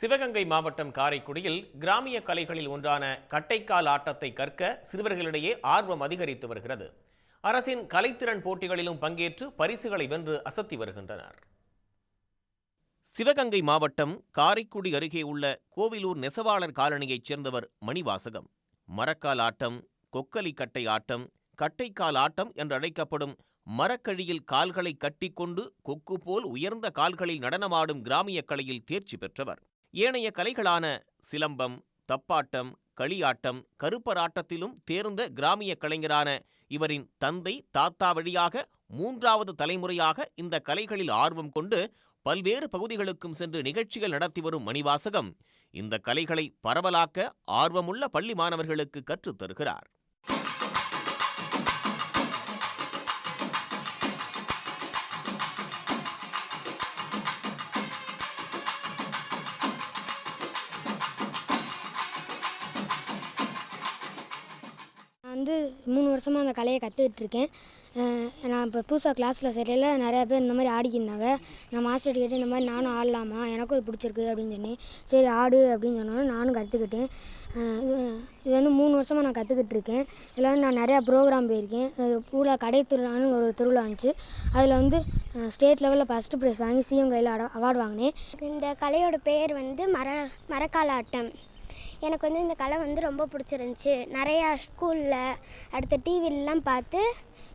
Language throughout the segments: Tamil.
சிவகங்கை மாவட்டம் காரைக்குடியில் கிராமிய கலைகளில் ஒன்றான கட்டைக்கால் ஆட்டத்தை கற்க சிறுவர்களிடையே ஆர்வம் அதிகரித்து வருகிறது. அரசின் கலைத்திறன் போட்டிகளிலும் பங்கேற்று பரிசுகளை வென்று அசத்தி வருகின்றனர். சிவகங்கை மாவட்டம் காரைக்குடி அருகே உள்ள கோவிலூர் நெசவாளர் காலனியைச் சேர்ந்தவர் மணிவாசகம். மரக்கால் ஆட்டம் கொக்கலி கட்டை ஆட்டம் கட்டைக்கால் ஆட்டம் என்றழைக்கப்படும் மரக்கழியில் கால்களை கட்டிக்கொண்டு கொக்கு போல் உயர்ந்த கால்களில் நடனமாடும் கிராமிய கலையில் தேர்ச்சி பெற்றவர். ஏனைய கலைகளான சிலம்பம் தப்பாட்டம் களியாட்டம் கருப்பராட்டத்திலும் தேர்ந்த கிராமிய கலைஞரான இவரின் தந்தை தாத்தா வழியாக மூன்றாவது தலைமுறையாக இந்த கலைகளில் ஆர்வம் கொண்டு பல்வேறு பகுதிகளுக்கும் சென்று நிகழ்ச்சிகள் நடத்தி வரும் மணிவாசகம். இந்த கலைகளை பரவலாக்க ஆர்வமுள்ள பள்ளி மாணவர்களுக்கு கற்றுத் தருகிறார். வந்து மூணு வருஷமாக அந்த கலையை கற்றுக்கிட்டு இருக்கேன் நான் இப்போ புதுசாக கிளாஸில் சரியில்ல நிறையா பேர் இந்த மாதிரி ஆடிக்கிருந்தாங்க. நான் மாஸ்டர் கேட்டு இந்த மாதிரி நானும் ஆடலாமா? எனக்கும் இது பிடிச்சிருக்கு அப்படின்னு சொன்னேன். சரி ஆடு அப்படின்னு சொன்னோன்னே நானும் கற்றுக்கிட்டேன் இது இது வந்து மூணு வருஷமாக நான் கற்றுக்கிட்டு இருக்கேன் இதில் வந்து நான் நிறையா ப்ரோக்ராம் போயிருக்கேன். அது பூலா கடை திருவிழான்னு ஒரு திருவிழா இருந்துச்சு அதில் வந்து ஸ்டேட் லெவலில் ஃபஸ்ட்டு ப்ரைஸ் வாங்கி சிஎம் கையில் அவார்டு வாங்கினேன். இந்த கலையோட பேர் வந்து மர மரக்காலாட்டம். எனக்கு வந்து இந்த கலை வந்து ரொம்ப பிடிச்சிருந்துச்சி. நிறையா ஸ்கூலில் அடுத்த டிவிலலாம் பார்த்து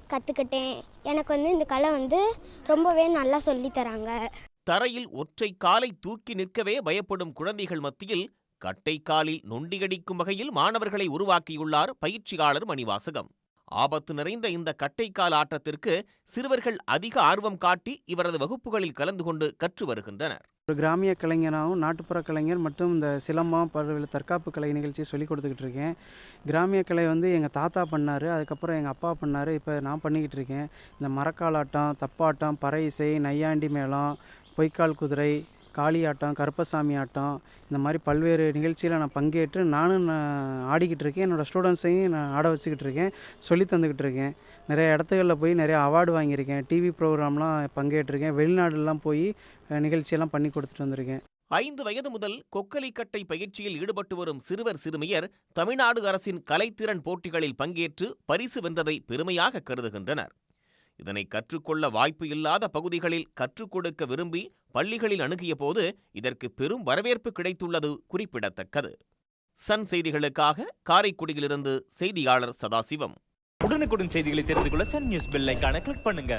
கற்றுக்கிட்டேன் எனக்கு வந்து இந்த கலை வந்து ரொம்பவே நல்லா சொல்லித் தராங்க. தரையில் ஒற்றை காலை தூக்கி நிற்கவே பயப்படும் குழந்தைகள் மத்தியில் கட்டை காலில் நொண்டியடிக்கும் வகையில் மாணவர்களை உருவாக்கியுள்ளார் பயிற்சியாளர் மணிவாசகம். ஆபத்து நிறைந்த இந்த கட்டைக்கால் ஆட்டத்திற்கு சிறுவர்கள் அதிக ஆர்வம் காட்டி இவரது வகுப்புகளில் கலந்து கொண்டு கற்று வருகின்றனர். ஒரு கிராமிய கலைஞனாகவும் நாட்டுப்புற கலைஞர் மற்றும் இந்த சிலம்பம் பல்வேறு தற்காப்பு கலை நிகழ்ச்சியை சொல்லி கொடுத்துக்கிட்டு இருக்கேன். கிராமிய கலை வந்து எங்கள் தாத்தா பண்ணார் அதுக்கப்புறம் எங்கள் அப்பா பண்ணார் இப்போ நான் பண்ணிக்கிட்டு இருக்கேன். இந்த மரக்காலாட்டம் தப்பாட்டம் பறை இசை நையாண்டி மேளம் பொய்க்கால் குதிரை காளியாட்டம் கருப்பசாமி ஆட்டம் இந்த மாதிரி பல்வேறு நிகழ்ச்சியில் நான் பங்கேற்று நானும் நான் ஆடிக்கிட்டு இருக்கேன். என்னோடய ஸ்டூடெண்ட்ஸையும் நான் ஆட வச்சுக்கிட்டு இருக்கேன். சொல்லி தந்துக்கிட்டு இருக்கேன். நிறைய இடத்துகளில் போய் நிறைய அவார்டு வாங்கியிருக்கேன். டிவி ப்ரோக்ராம்லாம் பங்கேற்றிருக்கேன். வெளிநாடுலாம் போய் நிகழ்ச்சியெல்லாம் பண்ணி கொடுத்துட்டு வந்திருக்கேன். ஐந்து வயது முதல் கொக்கலிக்கட்டை பயிற்சியில் ஈடுபட்டு வரும் சிறுவர் சிறுமியர் தமிழ்நாடு அரசின் கலைத்திறன் போட்டிகளில் பங்கேற்று பரிசு வென்றதை பெருமையாக கருதுகின்றனர். இதனை கற்றுக்கொள்ள வாய்ப்பு இல்லாத பகுதிகளில் கற்றுக் கொடுக்க விரும்பி பள்ளிகளில் அணுகிய போது இதற்கு பெரும் வரவேற்பு கிடைத்துள்ளது குறிப்பிடத்தக்கது. சன் செய்திகளுக்காக காரைக்குடியிலிருந்து செய்தியாளர் சதாசிவம். உடனுக்குடன் செய்திகளை தெரிந்து கொள்ள சன் நியூஸ் பெல்லைக்கான கிளிக் பண்ணுங்க.